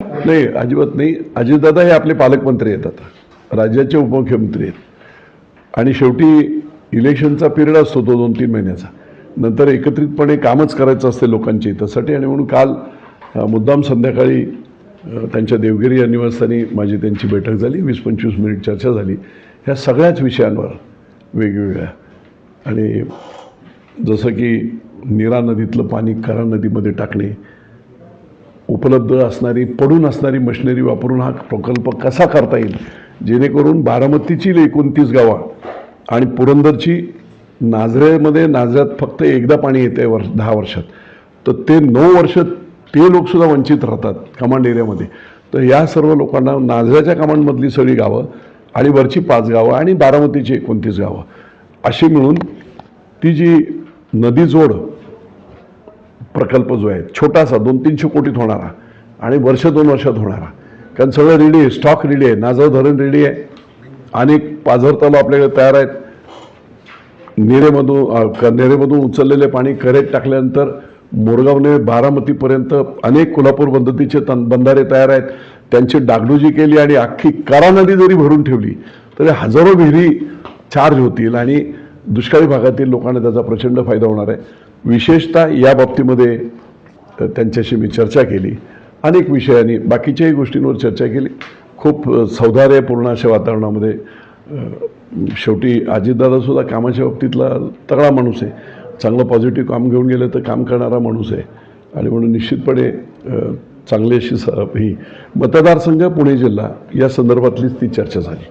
नाही अजिबात नाही. अजितदादा हे आपले पालकमंत्री आहेत आता. राज्याचे उपमुख्यमंत्री आहेत. आणि शेवटी इलेक्शनचा पिरियड असतो तो दोन तीन महिन्याचा. नंतर एकत्रितपणे कामच करायचं असते लोकांच्या हितासाठी आणि म्हणून काल मुद्दाम संध्याकाळी त्यांच्या देवगिरी या निवासस्थानी माझी त्यांची बैठक झाली. वीस पंचवीस मिनिट चर्चा झाली. ह्या सगळ्याच विषयांवर वेगवेगळ्या. आणि जसं की नीरा नदीतलं पाणी करा नदीमध्ये टाकणे उपलब्ध असणारी पडून असणारी मशिनरी वापरून हा प्रकल्प कसा करता येईल? जेणेकरून बारामतीची एकोणतीस गावं आणि पुरंदरची नाझरेमध्ये नाझऱ्यात फक्त एकदा पाणी येते वर्ष दहा वर्षात. तर ते नऊ वर्ष ते लोकसुद्धा वंचित राहतात कमांड एरियामध्ये तर या सर्व लोकांना नाझऱ्याच्या कमांडमधली सगळी गावं आणि वरची पाच गावं आणि बारामतीची एकोणतीस गावं. अशी मिळून ती जी नदी जोड प्रकल्प जो आहे छोटासा दोन तीनशे कोटीत होणारा आणि वर्ष दोन वर्षात होणारा. कारण सगळं रेडी आहे स्टॉक रेडी आहे नाजव धरण रेडी आहे. अनेक पाझर तलाव आपल्याकडे तयार आहेत. नेरेमधून क- नेरेमधून उचललेले पाणी करेत टाकल्यानंतर मोरगावने बारामतीपर्यंत अनेक कोल्हापूर पद्धतीचे तन बंधारे तयार आहेत. त्यांची डागडुजी केली आणि अख्खी करा नदी जरी भरून ठेवली तरी हजारो विहिरी चार्ज होतील आणि दुष्काळी भागातील लोकांना त्याचा प्रचंड फायदा होणार आहे. विशेषतः या बाबतीमध्ये त्यांच्याशी मी चर्चा केली. अनेक विषयांनी बाकीच्याही गोष्टींवर चर्चा केली. खूप सौधार्यपूर्ण अशा वातावरणामध्ये शेवटी अजितदादासुद्धा कामाच्या बाबतीतला तगडा माणूस आहे. चांगलं पॉझिटिव्ह काम घेऊन गेलं तर काम करणारा माणूस आहे. आणि म्हणून निश्चितपणे चांगली अशी स ही मतदारसंघ पुणे जिल्हा या संदर्भातलीच ती चर्चा झाली.